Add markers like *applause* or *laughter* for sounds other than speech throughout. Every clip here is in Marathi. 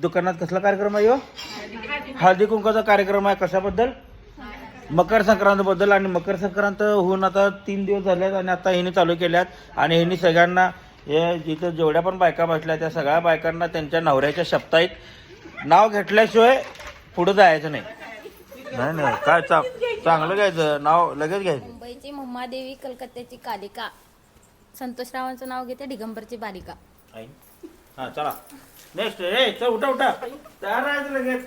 दुकानात कसला कार्यक्रम आहे ह्यो? हळदी कुंकाचा कार्यक्रम आहे कशाबद्दल? मकर संक्रांत बद्दल आणि मकर संक्रांत होऊन आता तीन दिवस झालेत आणि आता ह्यांनी चालू केल्यात. आणि ह्यांनी सगळ्यांना हे जिथं जेवढ्या पण बायका बसल्या त्या सगळ्या बायकांना त्यांच्या नवऱ्याच्या शब्दाईत नाव घेतल्याशिवाय पुढं जायचं नाही. नाही नाही काय चा चांगलं घ्यायचं नाव लगेच घ्यायचं. मुंबईची मुम्मादेवी कलकत्त्याची कालिका. संतोषरावांचं नाव घेते दिगंबरची बालिका. आई. हा चला. नेक्स्ट ए चल उठा उठा. तयार राहायचं लगेच.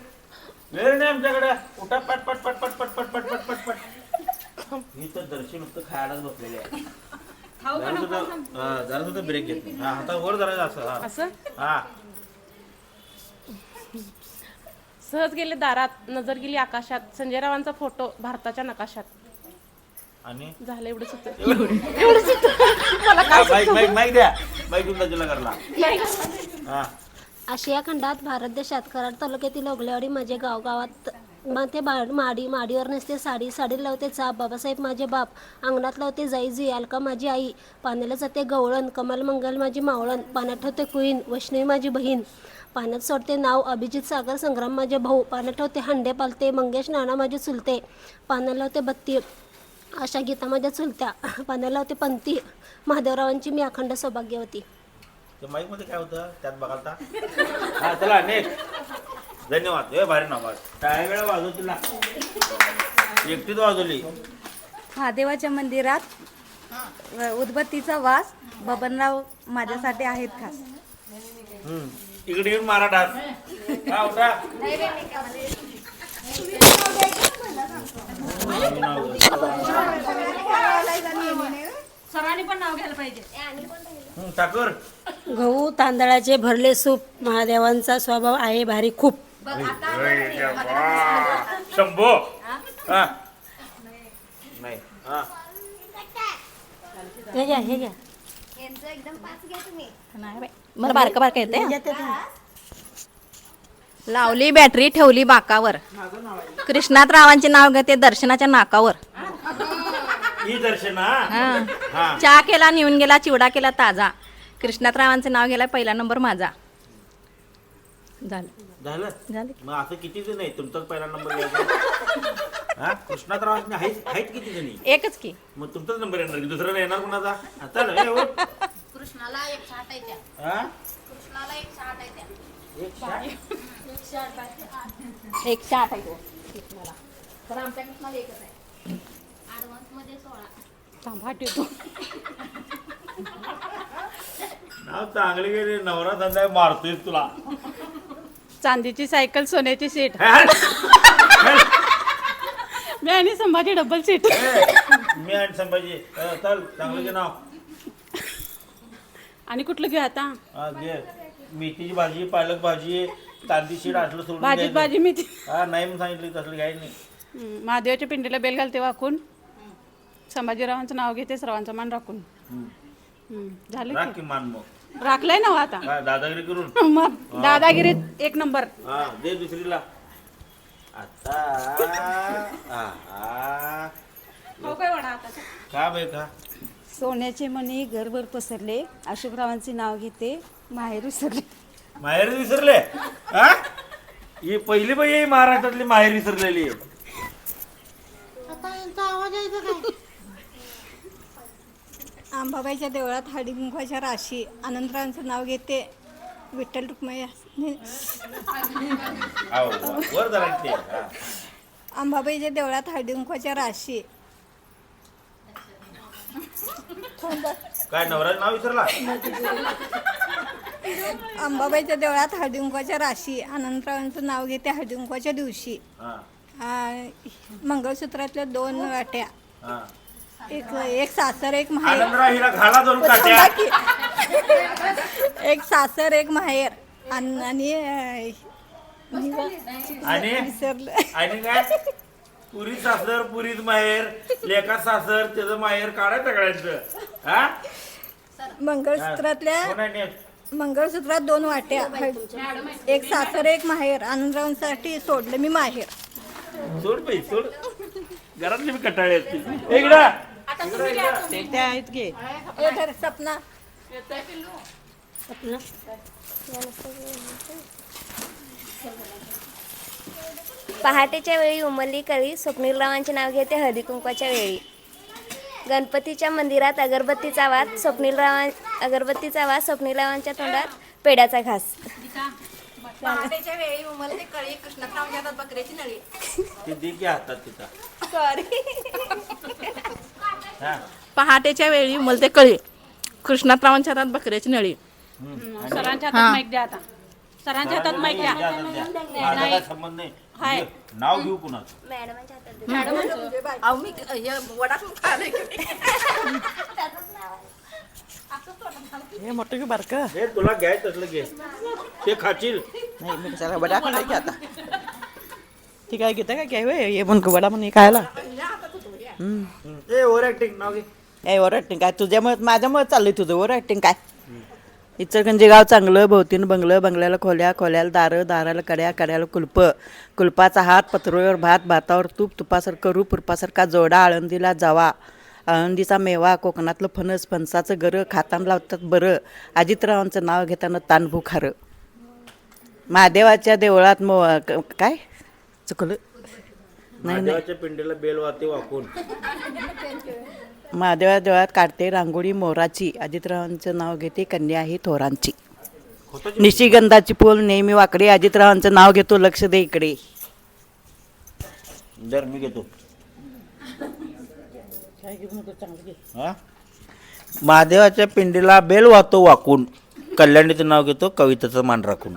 वेळ नाही आमच्याकडे. उठा पट पट पट पट पट पट पट पट पट पट. मी तर दर्शन नुसतं खायलाच बसलेले आहे. जरा सुद्धा हा, जरा सुद्धा ब्रेक घेत नाही. हा हाता वर जरा असं हा. असं? हा. सहज गेले दारात नजर गेली आकाशात. संजय रावांचा फोटो भारताच्या नकाशात. आणि? झालं एवढंच होतं *laughs* हा, माईक माईक माईक द्या. माईक तुमचा जिल्हा करला हा आशिया खंडात भारत देशात कराड तालुक्यातील ओगलेवाडी म्हणजे माझे गाव गावात मग ते माडी माडीवर नसते साडी. साडी लावते चाप. बाबासाहेब माझे बाप. अंगणात लावते जाई जी अलका माझी आई. पाण्याला जाते गवळण. कमल मंगल माझी मावळण. पाण्यात ठेवते कुईन वैष्णवी माझी बहीण. पाण्यात सोडते नाव. अभिजित सागर संग्राम माझे भाऊ. पाण्यात ठेवते हंडे पालते. मंगेश नाना माझे चुलते. पाण्याला लावते बत्ती. आशा गीता माझ्या चुलत्या. *laughs* पाण्याला लावते पंथी महादेवरावांची मी अखंड सौभाग्यवती. ते माईकमध्ये काय होतं? त्यात बघालता? हा चला नेक्स्ट धन्यवाद. हे भारी नाव टाळ्या वेळा वाजव तुला? एकटीच वाजवली. महादेवाच्या मंदिरात अ, उदबत्तीचा वास बबनराव माझ्यासाठी आहेत खास. हम्म. इकडे येऊन मारा डास. हा उठा. हम्म, ठाकूर. गहू तांदळाचे भरले सूप महादेवांचा स्वभाव आहे भारी खूप. शंभो. हा? नाही. हा. हे घ्या हे घ्या. मला बारका बारका येते लावली बॅटरी ठेवली बाकावर. कृष्णात रावांचे नाव घेते दर्शनाच्या नाकावर. ही दर्शना हा. हा. चहा केला नेऊन गेला चिवडा केला ताजा. कृष्णात रावांचे नाव गेला पहिला नंबर माझा. झालं. झालं? झालं. मग असं किती जण आहे तुमचाच पहिला नंबर हा? कृष्णात राव आहेत आहेत किती जणी? एकच की. मग तुमचाच नंबर येणार की दुसरा नाही येणार कुणाचा? हा, चल ए, उठ. कृष्णाला एक छाट आहे त्या. हा? कृष्णाला एक छाट आहे त्या. एक shot? एकशे आठ आहे. तो. कृष्णाला. तर आमच्या कृष्णाला एकच आहे. थांबा ठेवतो. नाव चांगले गेले नवरा धंदा मारतोय तुला. चांदीची सायकल सोन्याची सीट. मी आणि संभाजी डबल सीट मी आणि संभाजी. अ, चल चांगलं घे नाव. आणि कुठलं घेऊ आता? हा घे. मेथीची भाजी पालक भाजी कांदी शीड असलं सोडून भाजीत द्यायचं. भाजी मी ती हा नाही म्हणून सांगितलं तसलं घ्यायचं नाही. महादेवाच्या पिंडीला बेल घालते वाकून. संभाजीरावांचं नाव घेते सर्वांचं मान राखून. हम्म. हं, झालं राख की? मान मग. की राखलंय ना हो आता? हा दादागिरी करून. *laughs* मग दादागिरीत एक नंबर. हा दे दुसरीला. आता आहा. का बाई का सोन्याचे मणी घरभर पसरले अशोकरावांचे नाव घेते माहेर विसरले. माहेर विसरले? हा? ही पहिली बाई आहे महाराष्ट्रातली माहेर विसरलेली आहे. अंबाबाईच्या देवळात हळदी कुंकवाच्या राशी आनंदरावांचं नाव घेते. विठ्ठल रुक्मय्या आहो, वर जरा ते हा. अंबाबाईच्या देवळात हळदी कुंकवाच्या राशी. काय नवराज नाव विसरला? अंबाबाईच्या देवळात हळदी कुंकवाच्या राशी आनंदरावांचं नाव घेते हळदी कुंकवाच्या दिवशी. हा. आ, मंगळसूत्रातल्या दोन वाट्या. हा. एक एक सासर एक माहेर. आनंदराव हिला घाला दोन थांबा काट्या. की. एक सासर एक माहेर. आणि आणि, अ, आणि? विसरलं. आणि काय? पुरी सासर पुरीच माहेर लेखा सासर त्याचं माहेर काढाय सगळ्यांचं हा? मंगळसूत्रातल्या कोण आहे next? मंगळसूत्रात दोन वाट्या. एक सासर एक माहेर. आनंदरावांसाठी सोडलं मी माहेर. सोड बाई सोड. घरातली मी कटाळे असतील इकडं. त्या आहेत घे ए धर, सपना. पहाटेच्या वेळी उमलली कळी स्वप्नीलरावांचे नाव घेते हळदी कुंकवाच्या वेळी. गणपतीच्या मंदिरात अगरबत्तीचा वाद स्वप्नीलरावां अगरबत्तीचा वाद स्वप्नीलरावांच्या तोंडात पेड्याचा घास. पहाटेच्या वेळी उमलते कळी बकऱ्याची नळी. की हातात तिचा हा *laughs* पहाटेच्या वेळी उमलते कळी. कृष्णातरावांच्या हातात बकऱ्याची नळी. सरांच्या हातात माईक द्या आता. सरांच्या हातात माईक द्या. माझा संबंध नाही. नाव घेऊ कुणाचं? मॅडमांच्या हातात अहो मी हे वडा पण खाल्लाय की. हे मोठं की बारकं. हे तुला घ्यायचं असलं घे. ते खाशील नाही मी वडा खाल्लाय की आता? ती काय घेतं काय काय होय हे पण वडा म्हणून खायला. ए ओव्हर ऍक्टिंग नाव घे ए ओव्हर काय? तुझ्यामुळे माझ्यामुळे चाललंय तुझं. ओव्हर ॲक्टिंग काय? इचलकरंजी गाव चांगलं भोवतीनं बंगलं बंगल्याला खोल्या खोल्याला दारं दाराला कड्या कड्याला कुलप. कुलपाचा हात पत्रोवर भात भातावर तूप तुपासारखं रूप रूपासारखा जोडा आळंदीला जावा. आळंदीचा मेवा कोकणातलं फणस फणसाचं गरं खाताना लावतात बरं. अजितरावांचं नाव घेताना तानभू खारं महादेवाच्या देवळात मो क- काय? चुकलं. नाही नाही. महादेवाच्या पिंडीला बेल वाते वाकून. महादेवा देवळात काढते रांगोळी मोराची. अजितरावांचं नाव घेते कन्या ही थोरांची. निशिगंधाची पोल नेहमी वाकडे. अजितरावांचं नाव घेतो लक्ष दे इकडे. जर मी घेतो. हा? महादेवाच्या पिंडीला बेल वाहतो वाकून. कल्याणीचं नाव घेतो कवितेचं मान राखून.